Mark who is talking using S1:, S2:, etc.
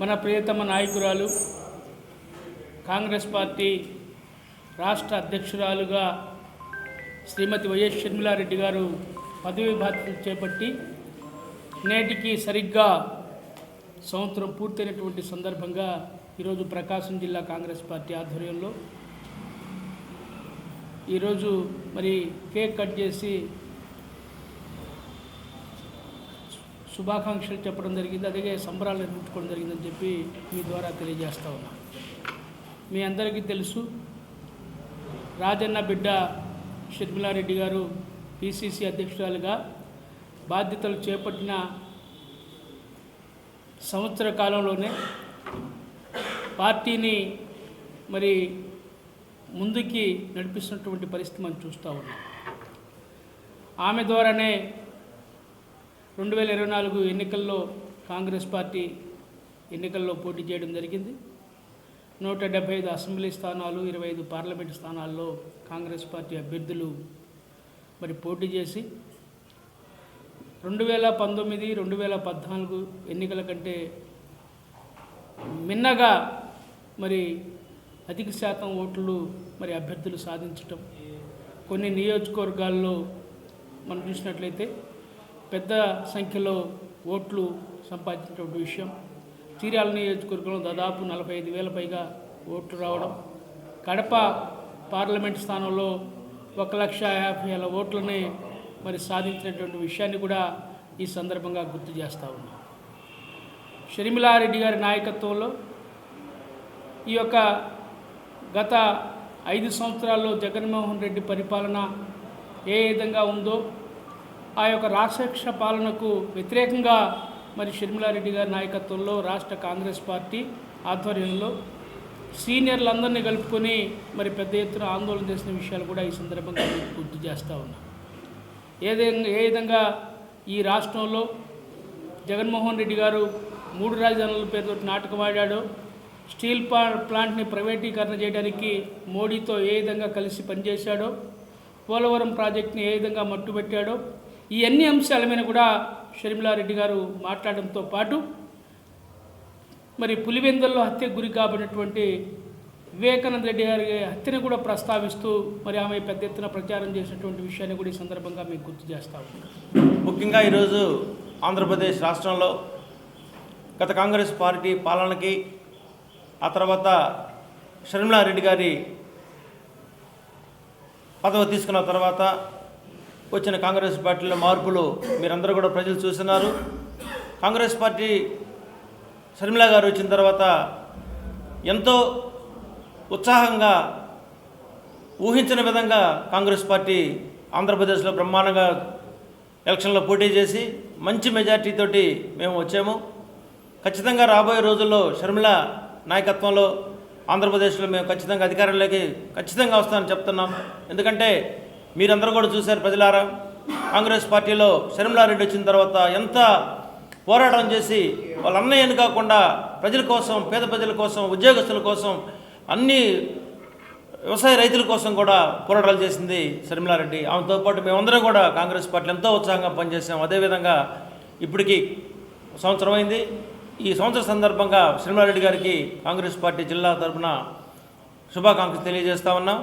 S1: మన ప్రియతమ నాయకురాలు కాంగ్రెస్ పార్టీ రాష్ట్ర అధ్యక్షురాలుగా శ్రీమతి వైఎస్ షర్మిలారెడ్డి గారు పదవి బాధ్యతలు చేపట్టి నేటికి సరిగ్గా సంవత్సరం పూర్తయినటువంటి సందర్భంగా ఈరోజు ప్రకాశం జిల్లా కాంగ్రెస్ పార్టీ ఆధ్వర్యంలో ఈరోజు మరి కేక్ కట్ చేసి శుభాకాంక్షలు చెప్పడం జరిగింది అలాగే సంబరాలు నిర్మించుకోవడం జరిగిందని చెప్పి మీ ద్వారా తెలియజేస్తా ఉన్నాం. మీ అందరికీ తెలుసు రాజన్న బిడ్డ షర్మిలారెడ్డి గారు పిసిసి అధ్యక్షురాలుగా బాధ్యతలు చేపట్టిన సంవత్సర కాలంలోనే పార్టీని మరి ముందుకి నడిపిస్తున్నటువంటి పరిస్థితి మనం చూస్తూ ఉన్నాం. ఆమె ద్వారానే రెండు వేల ఇరవై నాలుగు ఎన్నికల్లో కాంగ్రెస్ పార్టీ ఎన్నికల్లో పోటీ చేయడం జరిగింది. నూట డెబ్బై ఐదు అసెంబ్లీ స్థానాలు ఇరవై ఐదు పార్లమెంటు స్థానాల్లో కాంగ్రెస్ పార్టీ అభ్యర్థులు మరి పోటీ చేసి రెండు వేల పంతొమ్మిది రెండు వేల పద్నాలుగు ఎన్నికల కంటే మిన్నగా మరి అధిక శాతం ఓట్లు మరి అభ్యర్థులు సాధించటం కొన్ని నియోజకవర్గాల్లో మనం చూసినట్లయితే పెద్ద సంఖ్యలో ఓట్లు సంపాదించినటువంటి విషయం. చీరాల నియోజకవర్గంలో దాదాపు నలభై ఐదు వేల పైగా ఓట్లు రావడం. కడప పార్లమెంట్ స్థానంలో ఒక లక్ష యాభై వేల ఓట్లని మరి సాధించినటువంటి విషయాన్ని కూడా ఈ సందర్భంగా గుర్తు చేస్తూ ఉన్నాం. షర్మిలారెడ్డి గారి నాయకత్వంలో ఈ యొక్క గత ఐదు సంవత్సరాల్లో జగన్మోహన్ రెడ్డి పరిపాలన ఏ విధంగా ఉందో ఆ యొక్క రాక్షస పాలనకు వ్యతిరేకంగా మరి షర్మిలారెడ్డి గారి నాయకత్వంలో రాష్ట్ర కాంగ్రెస్ పార్టీ ఆధ్వర్యంలో సీనియర్లందరినీ కలుపుకొని మరి పెద్ద ఎత్తున ఆందోళన చేసిన విషయాలు కూడా ఈ సందర్భంగా గుర్తు చేస్తూ ఉన్నా. ఏ ఏ విధంగా ఈ రాష్ట్రంలో జగన్మోహన్ రెడ్డి గారు మూడు రాజధానుల పేరుతో నాటకం ఆడాడో స్టీల్ ప్లాంట్ని ప్రైవేటీకరణ చేయడానికి మోడీతో ఏ విధంగా కలిసి పనిచేశాడో పోలవరం ప్రాజెక్ట్ని ఏ విధంగా మట్టుబెట్టాడో ఈ అన్ని అంశాల మీద కూడా షర్మిలారెడ్డి గారు మాట్లాడడంతో పాటు మరి పులివెందుల్లో హత్యకు గురి కాబడినటువంటి వివేకానంద రెడ్డి గారి హత్యను కూడా ప్రస్తావిస్తూ మరి ఆమె పెద్ద ఎత్తున ప్రచారం చేసినటువంటి విషయాన్ని కూడా ఈ సందర్భంగా మీకు గుర్తు చేస్తాం
S2: ముఖ్యంగా ఈరోజు ఆంధ్రప్రదేశ్ రాష్ట్రంలో గత కాంగ్రెస్ పార్టీ పాలనకి ఆ తర్వాత షర్మిలారెడ్డి గారి పదవి తీసుకున్న తర్వాత వచ్చిన కాంగ్రెస్ పార్టీలో మార్పులు మీరందరూ కూడా ప్రజలు చూస్తున్నారు. కాంగ్రెస్ పార్టీ షర్మిల గారు వచ్చిన తర్వాత ఎంతో ఉత్సాహంగా ఊహించిన విధంగా కాంగ్రెస్ పార్టీ ఆంధ్రప్రదేశ్లో బ్రహ్మాండంగా ఎలక్షన్లో పోటీ చేసి మంచి మెజార్టీతోటి మేము వచ్చాము. ఖచ్చితంగా రాబోయే రోజుల్లో షర్మిల నాయకత్వంలో ఆంధ్రప్రదేశ్లో మేము ఖచ్చితంగా అధికారంలోకి ఖచ్చితంగా వస్తామని చెప్తున్నాం. ఎందుకంటే మీరందరూ కూడా చూశారు ప్రజలారా? కాంగ్రెస్ పార్టీలో శర్మిలారెడ్డి వచ్చిన తర్వాత ఎంత పోరాటం చేసి వాళ్ళ అన్నయ్యను కాకుండా ప్రజల కోసం పేద ప్రజల కోసం ఉద్యోగస్తుల కోసం అన్ని వ్యవసాయ రైతుల కోసం కూడా పోరాటాలు చేసింది శర్మిలారెడ్డి. ఆమెతో పాటు మేమందరం కూడా కాంగ్రెస్ పార్టీలో ఎంతో ఉత్సాహంగా పనిచేసాం అదేవిధంగా ఇప్పటికి సంవత్సరం అయింది. ఈ సంవత్సర సందర్భంగా షర్మిలారెడ్డి గారికి కాంగ్రెస్ పార్టీ జిల్లా తరఫున శుభాకాంక్షలు తెలియజేస్తా ఉన్నాం.